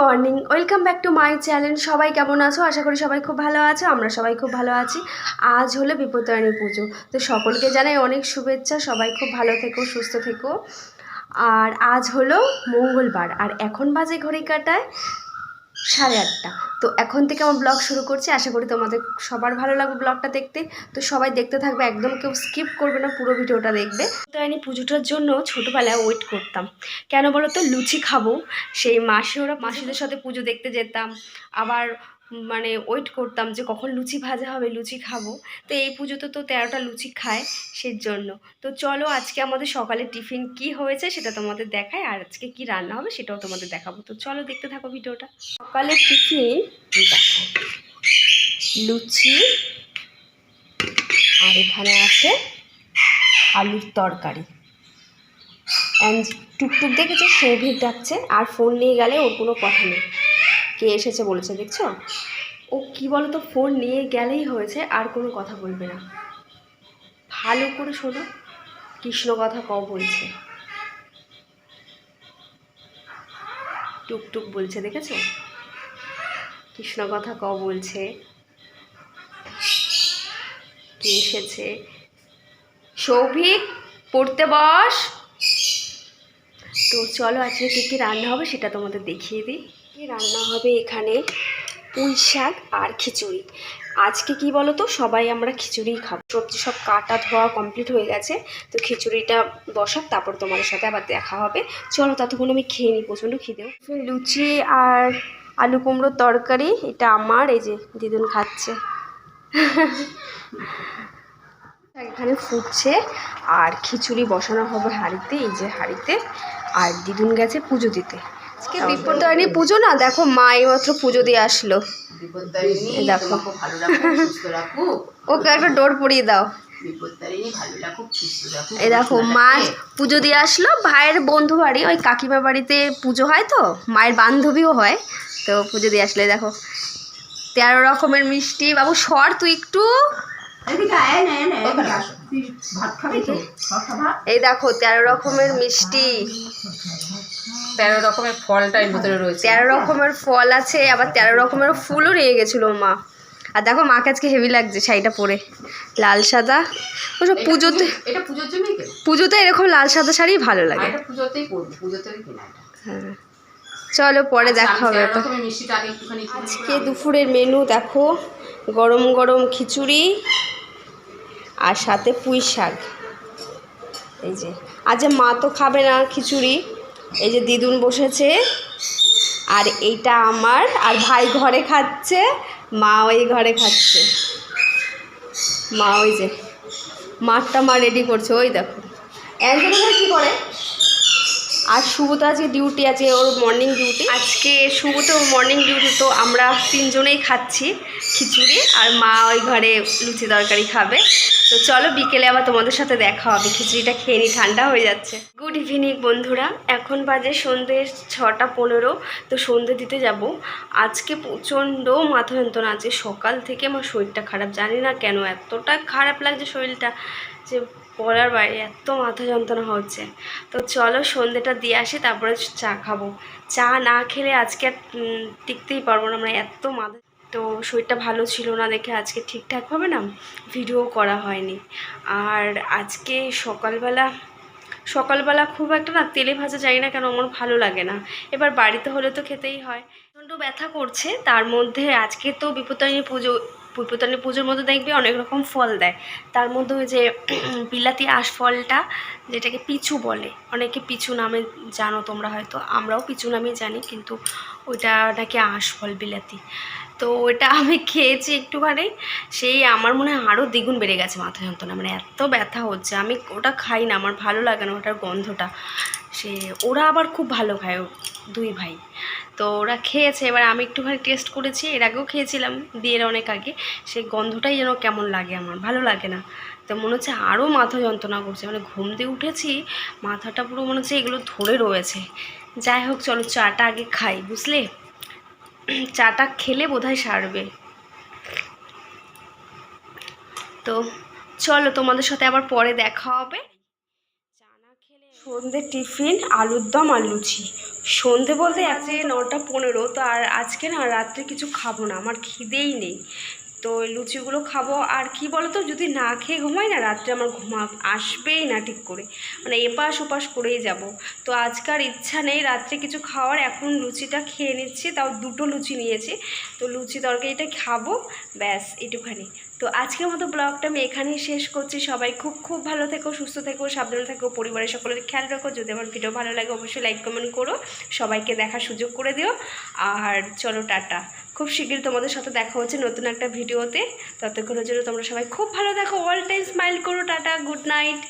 Morning, welcome back to my channel. সবাই কেমন আছো? আশা করি সবাই খুব ভালো আছো, আমরা সবাই খুব ভালো আছি। আজ হলো বিপত্তারিণী পুজো, তো সকলকে জানাই অনেক শুভেচ্ছা, সবাই খুব ভালো থেকো, সুস্থ থেকো। আর আজ হলো মঙ্গলবার, আর এখন বাজে ঘড়ি কাটায় সাড়ে আটটা। তো এখন থেকে আমার ব্লগ শুরু করছি। আশা করি তোমাদের সবার ভালো লাগবে ব্লগটা দেখতে। তো সবাই দেখতে থাকবে, একদম কেউ স্কিপ করবে না, পুরো ভিডিওটা দেখবে। তো আমি পুজোটার জন্য ছোটোবেলায় ওয়েট করতাম। কেন বলো তো লুচি খাব। সেই মাসে ওরা মাসিদের সাথে পুজো দেখতে যেতাম। আবার মানে ওয়েট করতাম যে কখন লুচি ভাজা হবে, লুচি খাব। তো এই পুজোতে তো তেরোটা লুচি খায় সেই জন্য। তো চলো আজকে আমাদের সকালে টিফিন কি হয়েছে সেটা তোমাদের দেখায় আর আজকে কি রান্না হবে সেটাও তোমাদের দেখাবো। তো চলো দেখতে থাকো ভিডিওটা। সকালের টিফিন লুচি, আর এখানে আছে আলুর তরকারি। অ্যান্ড টুকটুক দেখেছ? সৌভিক ডাকছে, আর ফোন নিয়ে গেলে ওর কোনো কথা নেই। কে এসেছে বলেছে, দেখছ? ও কি বলো তো ফোন নিয়ে গেলেই হয়েছে, আর কোনো কথা বলবে না। ভালো করে শোনো, কৃষ্ণ কথা ক বলছে। টুকটুক বলছে, দেখেছ? কৃষ্ণ কথা ক বলছে। কে এসেছে? সৌভিক পড়তে বস। তো চলো, আজকে কী কী রান্না হবে সেটা তোমাদের দেখিয়ে দিই। কি রান্না হবে এখানে? পুঁই শাক আর খিচুড়ি। আজকে কি বলো তো সবাই আমরা খিচুড়িই খাব। সবজি সব কাটা ধোয়া কমপ্লিট হয়ে গেছে তো খিচুড়িটা বসাক তারপর তোমাদের সাথে আবার দেখা হবে। চলো ততক্ষণ আমি খেয়ে নিই প্রচণ্ড খিদেও। লুচি আর আলু কুমড়োর তরকারি এটা আমার এই যে দিদুন খাচ্ছে। এখানে ফুটছে আর খিচুড়ি বসানো হবে হাঁড়িতে এই যে হাঁড়িতে। আর দিদুন গেছে পুজো দিতে। আজকে বিপত্তারিণী পুজো না? দেখো মা এইমাত্র পুজো দিয়ে আসলো। দেখো। ওকে একটা ডোর পরিয়ে দাও। এই দেখো মা পুজো দিয়ে আসলো। ভাইয়ের বন্ধু বাড়ি ওই কাকিমা বাড়িতে পুজো হয় তো মায়ের বান্ধবীও হয় তো পুজো দিয়ে আসলে। দেখো তেরো রকমের মিষ্টি। বাবু সর তুই একটু। এই দেখো তেরো রকমের মিষ্টি। তেরো রকমের ফলটা এর ভিতরে রয়েছে। তেরো রকমের ফল আছে আবার তেরো রকমের ফুলও নিয়ে গেছিল মা। আর দেখো মাকে আজকে হেভি লাগছে শাড়িটা পরে। লাল সাদা। ওসব পুজোতে পুজোতে এরকম লাল সাদা শাড়ি ভালো লাগে। হ্যাঁ। চলো পরে দেখা আচ্ছা, হবে একটুখানি কিনে আজকে দুপুরের মেনু দেখো গরম গরম খিচুড়ি আর সাথে পুঁই শাক। এই যে আজ মা তো খাবে না খিচুড়ি। এই যে দিদুন বসেছে, আর এইটা আমার, আর ভাই ঘরে খাচ্ছে, মা ওই ঘরে খাচ্ছে। মা ওই যে, মাঠটা মা রেডি করছে, ওই দেখো। একজন ঘরে কী করে? আর শুভ তো আজকে ডিউটি আছে, ওর মর্নিং ডিউটি আজকে শুভ তো মর্নিং ডিউটি তো আমরা তিনজনেই খাচ্ছি খিচুড়ি, আর মা ওই ঘরে লুচি তরকারি খাবে। তো চলো বিকেলে আবার তোমাদের সাথে দেখা হবে, খিচুড়িটা খেয়ে নি, ঠান্ডা হয়ে যাচ্ছে। গুড ইভিনিং বন্ধুরা, এখন বাজে সন্ধ্যে ছটা পনেরো, তো সন্ধ্যে দিতে যাব। আজকে প্রচণ্ড মাথা যন্ত্রণা আছে, সকাল থেকে আমার শরীরটা খারাপ, জানি না কেন, এতটা খারাপ লাগছে শরীরটা। যে পড়ার বাইরে এত মাথা যন্ত্রণা হচ্ছে। তো চলো সন্ধ্যেটা দিয়ে আসি, তারপরে চা খাব। চা না খেলে আজকে আর টিকতেই পারব না মানে এত মাথা তো শরীরটা ভালো ছিল না দেখে আজকে ঠিকঠাকভাবে না, ভিডিও করা হয়নি। আর আজকে সকালবেলা সকালবেলা খুব একটা না তেলে ভাজা যাই না কেন আমার ভালো লাগে না। এবার বাড়িতে হলে তো খেতেই হয়। প্রচণ্ড ব্যথা করছে, তার মধ্যে আজকে তো বিপত্তারিণী পুজো বিপত্তারিণী পুজোর মধ্যে দেখবে অনেক রকম ফল দেয়। তার মধ্যে ওই যে বিলাতি আঁশ ফলটা, যেটাকে পিছু বলে। অনেকে পিছু নামে জানো তোমরা হয়তো, আমরাও পিছু নামে জানি, কিন্তু ওইটা নাকি আঁশ ফল, বিলাতি। তো ওটা আমি খেয়েছি একটুখানি, সেই আমার মনে হয় আরও দ্বিগুণ বেড়ে গেছে মাথা যন্ত্রণা। মানে এত ব্যথা হচ্ছে, আমি ওটা খাই না, আমার ভালো লাগে না ওটার গন্ধটা। সে, ওরা আবার খুব ভালো খায়, দুই ভাই। তো ওরা খেয়েছে। এবার আমি একটুখানি টেস্ট করেছি। এর আগেও খেয়েছিলাম বিয়ের অনেক আগে। সেই গন্ধটাই যেন কেমন লাগে আমার। ভালো লাগে না। তো মনে হচ্ছে আরও মাথা যন্ত্রণা করছে। মানে ঘুম দিয়ে উঠেছি, মাথাটা পুরো মনে হচ্ছে এগুলো ধরে রয়েছে। যাই হোক, চলো চাটা আগে খাই, বুঝলে? চাটা খেলে বোধহয় সারবে। তো চলো তোমাদের সাথে আবার পরে দেখা হবে। সন্ধ্যে টিফিন, আলুর দম আর লুচি। সন্ধে বলতে আজকে নটা পনেরো, তো আর আজকে না রাত্রে কিছু খাব না, আমার খিদেই নেই। তো লুচিগুলো খাব, আর কি বলতো, যদি না খেয়ে ঘুমাই না, রাত্রে আমার ঘুমা আসবেই না ঠিক করে। মানে এপাশ ওপাশ করেই যাব। তো আজকার ইচ্ছা নেই রাত্রে কিছু খাওয়ার, এখন লুচিটা খেয়ে নিচ্ছি, তাও দুটো লুচি নিয়েছি। তো লুচি তরকারিটা খাব, ব্যাস এটুখানি তো আজকের মতো ব্লগটা আমি এখানেই শেষ করছি। সবাই খুব খুব ভালো থেকো, সুস্থ থেকো, সাবধানে থেকো, পরিবারের সকলের খেয়াল রাখো। যদি আমার ভিডিও ভালো লাগে, অবশ্যই লাইক কমেন্ট করো। সবাইকে দেখার সুযোগ করে দিও। আর চলো, টাটা। খুব শীঘ্রই তোমাদের সাথে দেখা হচ্ছে নতুন একটা ভিডিওতে। ততক্ষণের জন্য তোমরা সবাই খুব ভালো দেখো অল টাইম স্মাইল করো, টাটা গুড নাইট